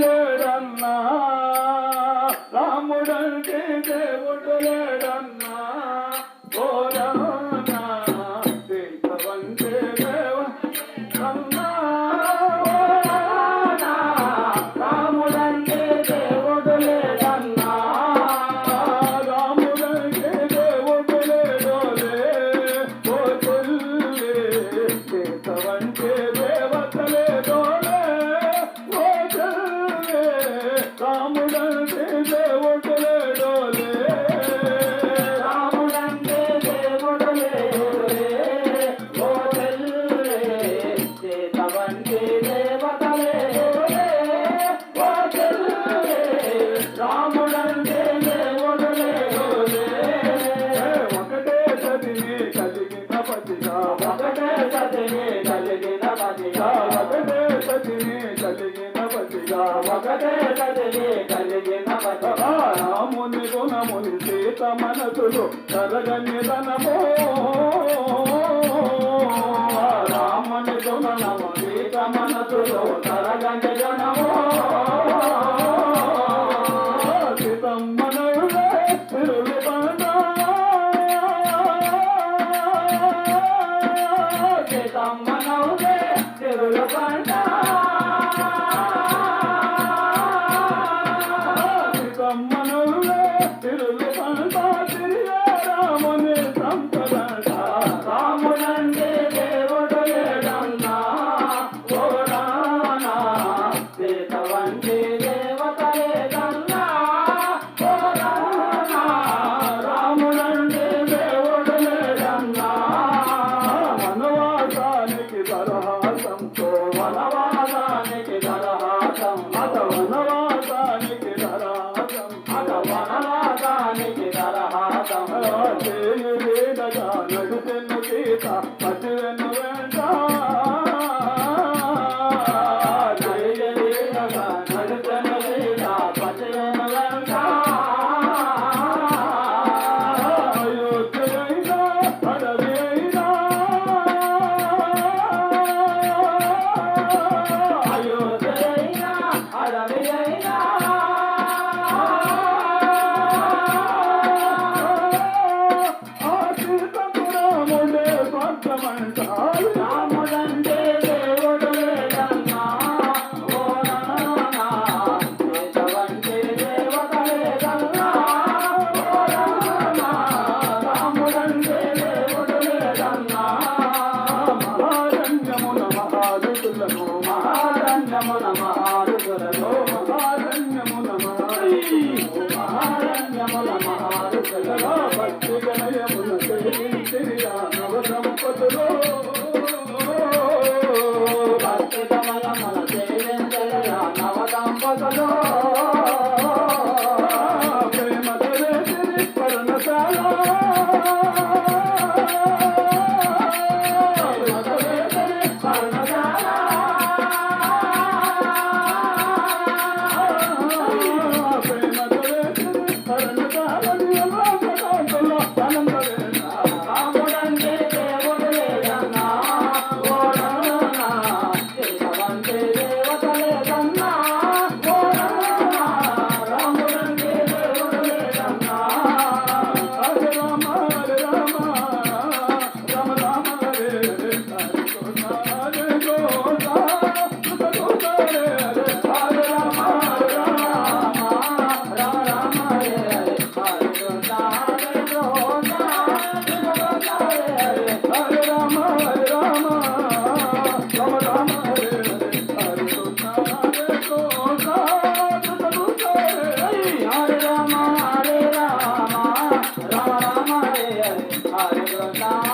లేడన్నా రాముడంటే దేవుడు లేడన్నా. ఓరన్నా దేవంటే దేవ అన్నా. రాముడంటే దేవుడు లేడన్నా. రాముడంటే దేవుడు లేడోలే. ఓ చెల్లే దేవంటే ప్రజా ఒకటే కదిలే కలిగిన రాముని గుణముని సీత మనసులు కరగని ధనమో. రాముని గుణము సీత మనసులు కరగని జనమో Bye. and around. అద్భుతమయ 二一